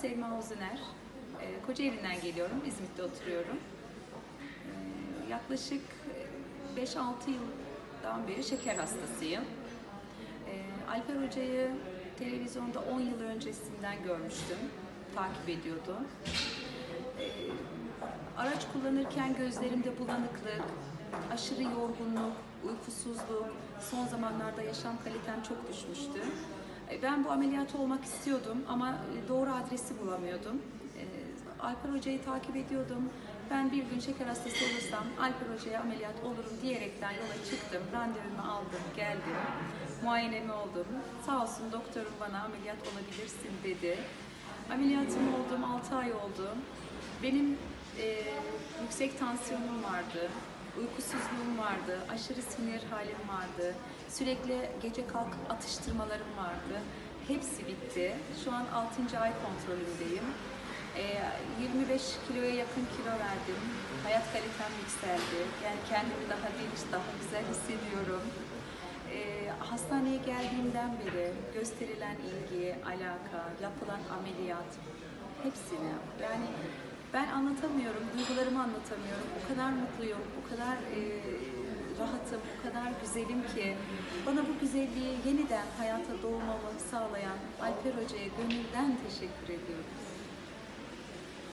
Selma Uzuner. Ee, Kocaeli'nden geliyorum. İzmit'te oturuyorum. Ee, yaklaşık 5-6 yıldan beri şeker hastasıyım. Ee, Alper Hoca'yı televizyonda 10 yıl öncesinden görmüştüm. Takip ediyordum. Ee, araç kullanırken gözlerimde bulanıklık, aşırı yorgunluk, uykusuzluk, son zamanlarda yaşam kalitem çok düşmüştü. Ee, Ben bu ameliyatı olmak istiyordum ama e, doğru adresi bulamıyordum. Ee, Alper Hoca'yı takip ediyordum. Ben bir gün şeker hastası olursam Alper Hoca'ya ameliyat olurum diyerekten yola çıktım. Randevumu aldım, geldim. Muayenemi oldum. Sağ olsun doktorum bana ameliyat olabilirsin dedi. Ameliyatım oldum, 6 ay oldu. Benim e, yüksek tansiyonum vardı, uykusuzluğum vardı, aşırı sinir halim vardı, sürekli gece kalkıp atıştırmalarım vardı. Hepsi bitti. Şu an 6. ay kontrolündeyim. E, 25 kiloya yakın kilo verdim. Hayat kalitem yükseldi. Yani kendimi daha dinç, daha güzel hissediyorum. E, hastaneye geldiğimden beri gösterilen ilgi, alaka, yapılan ameliyat hepsini yani ben anlatamıyorum, duygularımı anlatamıyorum. O kadar mutluyum, o kadar e, rahatım, o kadar güzelim ki bana bu güzelliği yeniden hayata doğmamı sağlayan Alper Hoca'ya gönülden teşekkür ediyorum.